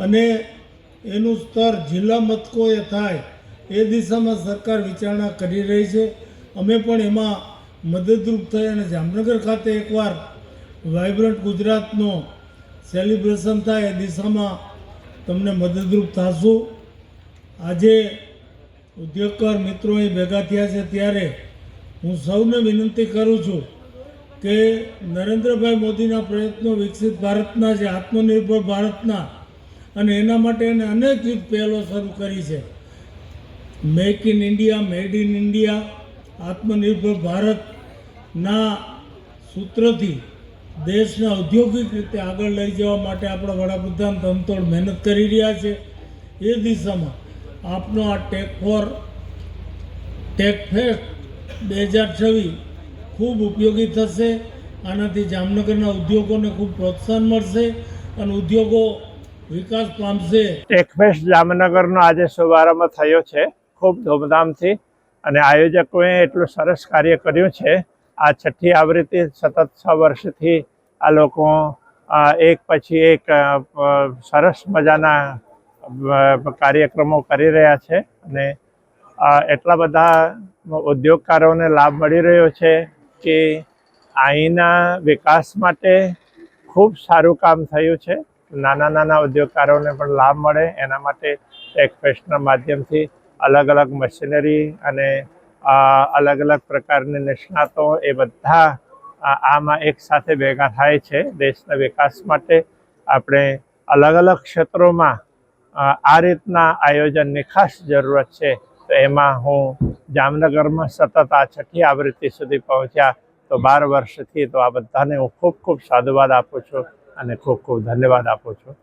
અને એનું સ્તર જિલ્લા મથકોએ થાય એ દિશામાં સરકાર વિચારણા કરી રહી છે. અમે પણ એમાં મદદરૂપ થઈ અને જામનગર ખાતે એકવાર વાઇબ્રન્ટ ગુજરાતનો સેલિબ્રેશન થાય એ દિશામાં તમને મદદરૂપ થશું. આજે ઉદ્યોગકાર મિત્રો અહીં ભેગા થયા છે ત્યારે હું સૌને વિનંતી કરું છું કે નરેન્દ્રભાઈ મોદીના પ્રયત્નો વિકસિત ભારતના છે, આત્મનિર્ભર ભારતના અને એના માટે એને અનેકવિધ પહેલો શરૂ કરી છે. Make in India made in India આત્મનિર્ભર ભારતના સૂત્રથી દેશને ઔદ્યોગિક રીતે આગળ લઈ જવા માટે આપણા વડાપ્રધાન તમતોડ મહેનત કરી રહ્યા છે. એ દિશામાં આપનો આ ટેક ફોર ટેક ફેસ્ટ બે હજાર છવ્વીસ ખૂબ ઉપયોગી થશે. આનાથી જામનગરના ઉદ્યોગોને ખૂબ પ્રોત્સાહન મળશે અને ઉદ્યોગો વિકાસ પામશે ટેકફેસ્ટ જામનગરનો આજે શુભારંભ થયો છે, ખૂબ ધૂમધામથી. અને આયોજકોએ એટલું સરસ કાર્ય કર્યું છે. આ છઠ્ઠી આવૃત્તિ સતત છ વર્ષથી આ લોકો એક પછી એક સરસ મજાના કાર્યક્રમો કરી રહ્યા છે. અને એટલા બધા ઉદ્યોગકારોને લાભ મળી રહ્યો છે કે અહીંના વિકાસ માટે ખૂબ સારું કામ થયું છે. નાના નાના ઉદ્યોગકારોને પણ લાભ મળે. એના માટે ટેકફેસ્ટના માધ્યમથી અલગ અલગ મશીનરી અને અલગ અલગ પ્રકારની નિષ્ણાતો એ બધા આમાં એક સાથે ભેગા થાય છે દેશના વિકાસ માટે. આપણે અલગ અલગ ક્ષેત્રોમાં આ રીતના આયોજનની ખાસ જરૂરત છે. તો એમાં હું જામનગરમાં સતત આ છઠ્ઠી આવૃત્તિ સુધી પહોંચ્યા તો બાર વર્ષથી તો આ બધાને હું ખૂબ ખૂબ સાધુવાદ આપું છું. અને ખૂબ ખૂબ ધન્યવાદ આપું છું.